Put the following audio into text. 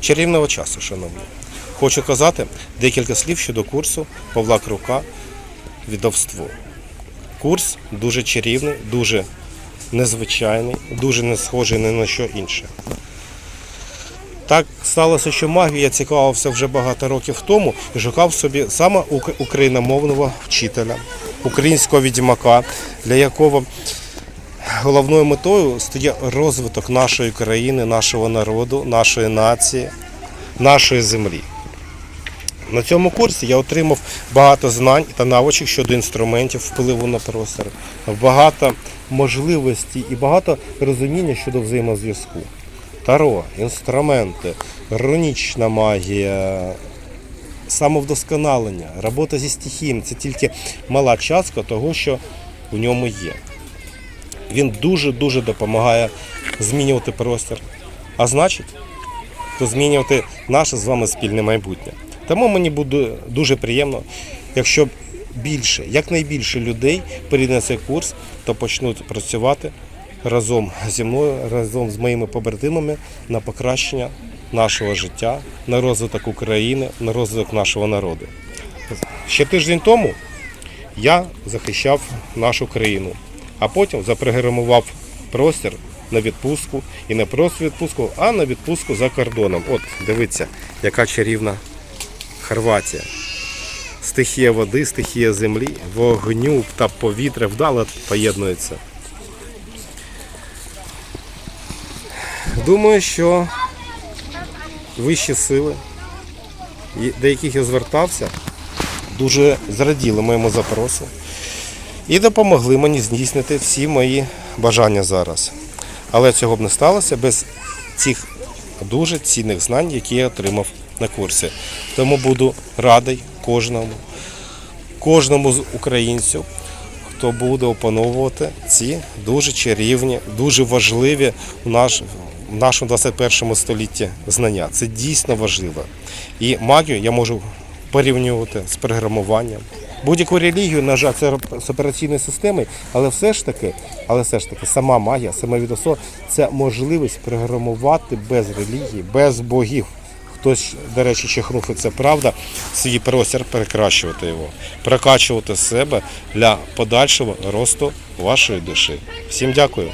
Чарівного часу, шановні. Хочу казати декілька слів щодо курсу Павла Крука відовство. Курс дуже чарівний, дуже незвичайний, дуже не схожий ні на що інше. Так сталося, що магію я цікавився вже багато років тому і шукав собі саме україномовного вчителя, українського відьмака, для якого головною метою стає розвиток нашої країни, нашого народу, нашої нації, нашої землі. На цьому курсі я отримав багато знань та навичок щодо інструментів впливу на простір, багато можливостей і багато розуміння щодо взаємозв'язку. Таро, інструменти, рунічна магія, самовдосконалення, робота зі стихіями це тільки мала частка того, що в ньому є. Він дуже-дуже допомагає змінювати простір. А значить, то змінювати наше з вами спільне майбутнє. Тому мені буде дуже приємно, якщо більше, якнайбільше людей прийде на цей курс, то почнуть працювати разом зі мною, разом з моїми побратимами на покращення нашого життя, на розвиток України, на розвиток нашого народу. Ще тиждень тому я захищав нашу країну, а потім запрограмував простір на відпустку і не просто відпустку, а на відпустку за кордоном. От дивіться, яка чарівна Хорватія. Стихія води, стихія землі, вогню та повітря вдало поєднуються. Думаю, що вищі сили, до яких я звертався, дуже зраділи моєму запросу і допомогли мені здійснити всі мої бажання зараз. Але цього б не сталося без цих дуже цінних знань, які я отримав на курсі. Тому буду радий кожному, кожному з українців, хто буде опановувати ці дуже чарівні, дуже важливі в наш, в нашому 21 столітті знання. Це дійсно важливо. І магію я можу порівнювати з програмуванням. Будь-яку релігію, на жаль, це з операційної системи, але все ж таки, але все ж таки, сама магія, саме відосо це можливість програмувати без релігії, без богів. Хтось, до речі, чехнув, і це правда, свій простір перекращувати його, прокачувати себе для подальшого росту вашої душі. Всім дякую.